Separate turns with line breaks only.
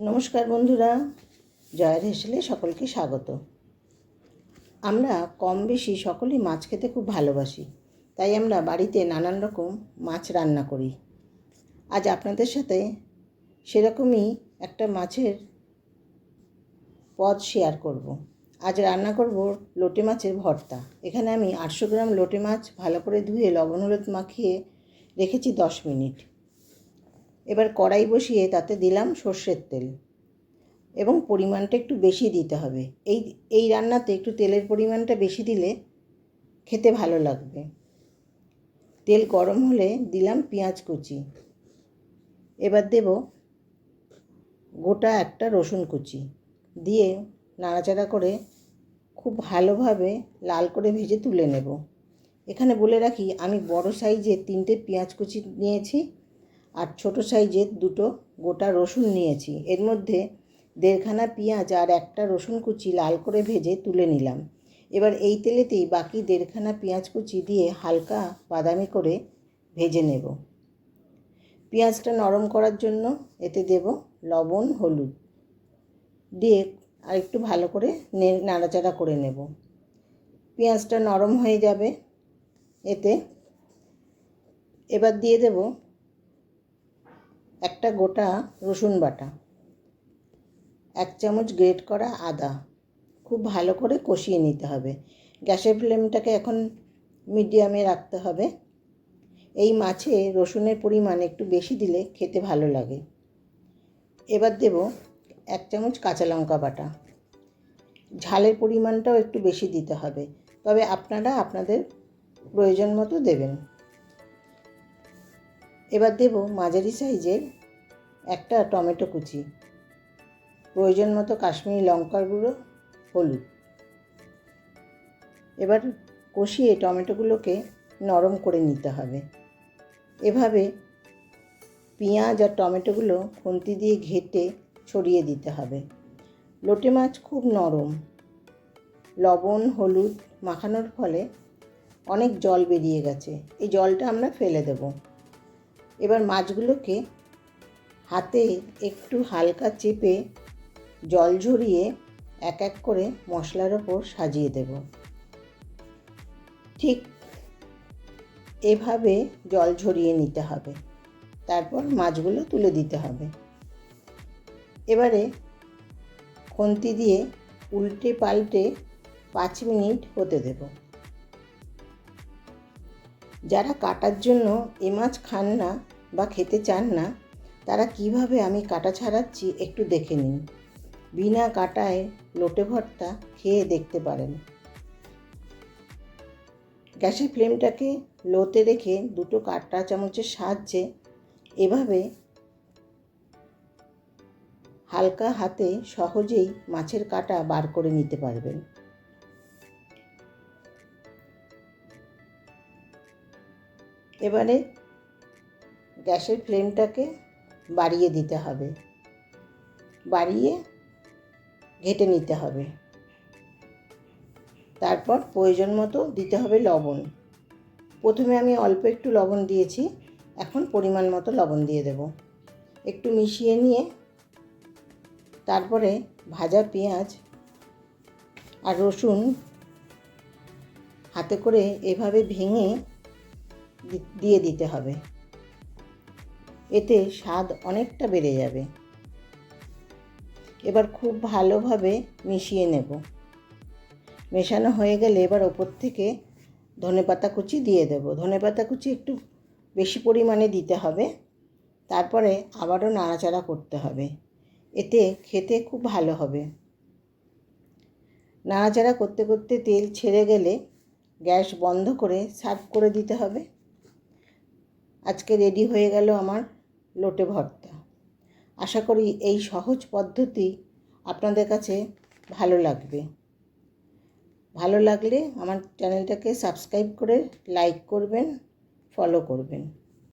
নমস্কার বন্ধুরা জয়ের হেসেলে সকলকে স্বাগত। আমরা কম বেশি সকলেই মাছ খেতে খুব ভালোবাসি, তাই আমরা বাড়িতে নানান রকম মাছ রান্না করি। আজ আপনাদের সাথে সেরকমই একটা মাছের পদ শেয়ার করব। আজ রান্না করব লোটে মাছের ভর্তা। এখানে আমি আটশো গ্রাম লোটে মাছ ভালো করে ধুয়ে লবণ হলুদ মাখিয়ে রেখেছি দশ মিনিট। এবার কড়াই বসিয়ে তাতে দিলাম সর্ষের তেল। এবং পরিমাণটা একটু বেশি দিতে হবে। এই এই রান্নাতে একটু তেলের পরিমাণটা বেশি দিলে খেতে ভালো লাগবে। তেল গরম হলে দিলাম পেঁয়াজ কুচি। এবার দেব গোটা একটা রসুন কুচি। দিয়ে নাড়াচাড়া করে খুব ভালোভাবে লাল করে ভেজে তুলে নেব। এখানে বলে রাখি, আমি বড় সাইজের তিনটে পেঁয়াজ কুচি নিয়েছি। আর ছোট সাইজের দুটো গোটা রসুন নিয়েছি। এর মধ্যে দেড়খানা পেঁয়াজ আর একটা রসুন কুচি লাল করে ভেজে তুলে নিলাম। এবার এই তেলেতেই বাকি দেড়খানা পেঁয়াজ কুচি দিয়ে হালকা বাদামি করে ভেজে নেব। পেঁয়াজটা নরম করার জন্য এতে দেব লবণ, হলুদ। দিয়ে আর একটু ভালো করে নাড়াচাড়া করে নেব। পেঁয়াজটা নরম হয়ে যাবে। এতে এবার দিয়ে দেব একটা গোটা রসুন বাটা, এক চামচ গ্রেট করা আদা, খুব ভালো করে কষিয়ে নিতে হবে। গ্যাসের ফ্লেমটাকে এখন মিডিয়ামে রাখতে হবে। এই মাছে রসুনের পরিমাণ একটু বেশি দিলে খেতে ভালো লাগে। এবার দেব এক চামচ কাঁচা লঙ্কা বাটা। ঝালের পরিমাণটাও একটু বেশি দিতে হবে, তবে আপনারা আপনাদের প্রয়োজন মতো দেবেন। এবার দেব মাঝারি সাইজের একটা টমেটো কুচি। প্রয়োজন মতো কাশ্মীরি লঙ্কার গুঁড়ো, হলুদ। এবার কষিয়ে টমেটোগুলোকে নরম করে নিতে হবে। এভাবে পেঁয়াজ আর টমেটোগুলো খুন্তি দিয়ে ঘেটে ছড়িয়ে দিতে হবে। লোটে মাছ খুব নরম। লবণ, হলুদ মাখানোর ফলে অনেক জল বেরিয়ে গেছে। এই জলটা আমরা ফেলে দেব। এবার মাছগুলোকে হাতে একটু হালকা চেপে জল ঝরিয়ে এক এক করে মশলার ওপর সাজিয়ে দেব। ঠিক এভাবে জল ঝরিয়ে নিতে হবে। তারপর মাছগুলো তুলে দিতে হবে। এবারে খুন্তি দিয়ে উল্টে পাল্টে পাঁচ মিনিট হতে দেব। যারা কাটার জন্য এ মাছ খান না বা খেতে চান না, তারা কীভাবে আমি কাটা ছাড়াচ্ছি একটু দেখে নিন। বিনা কাটায় লোটে ভর্তা খেয়ে দেখতে পারেন। গ্যাসের ফ্লেমটাকে লোতে রেখে দুটো কাটা চামচের সাহায্যে এভাবে হালকা হাতে সহজেই মাছের কাটা বার করে নিতে পারবেন। এবারে গ্যাসের ফ্লেমটাকে বাড়িয়ে দিতে হবে। বাড়িয়ে ঘেটে নিতে হবে। তারপর প্রয়োজন মতো দিতে হবে লবণ। প্রথমে আমি অল্প একটু লবণ দিয়েছি, এখন পরিমাণ মতো লবণ দিয়ে দেব। একটু মিশিয়ে নিয়ে তারপরে ভাজা পেঁয়াজ আর রসুন হাতে করে এভাবে ভেঙে দিয়ে দিতে হবে। এতে স্বাদ অনেকটা বেড়ে যাবে। এবার খুব ভালোভাবে মিশিয়ে নেব। মেশানো হয়ে গেলে এবার ওপর থেকে ধনেপাতা কুচি দিয়ে দেব। ধনেপাতা কুচি একটু বেশি পরিমাণে দিতে হবে। তারপরে আবারও নাড়াচাড়া করতে হবে। এতে খেতে খুব ভালো হবে। নাড়াচাড়া করতে করতে তেল ছেড়ে গেলে গ্যাস বন্ধ করে সার্ভ করে দিতে হবে। আজকে রেডি হয়ে গেল আমার লোটে ভর্তা। আশা করি এই সহজ পদ্ধতি আপনাদের কাছে ভালো লাগবে। ভালো লাগলে আমার চ্যানেলটাকে সাবস্ক্রাইব করে লাইক করবেন, ফলো করবেন।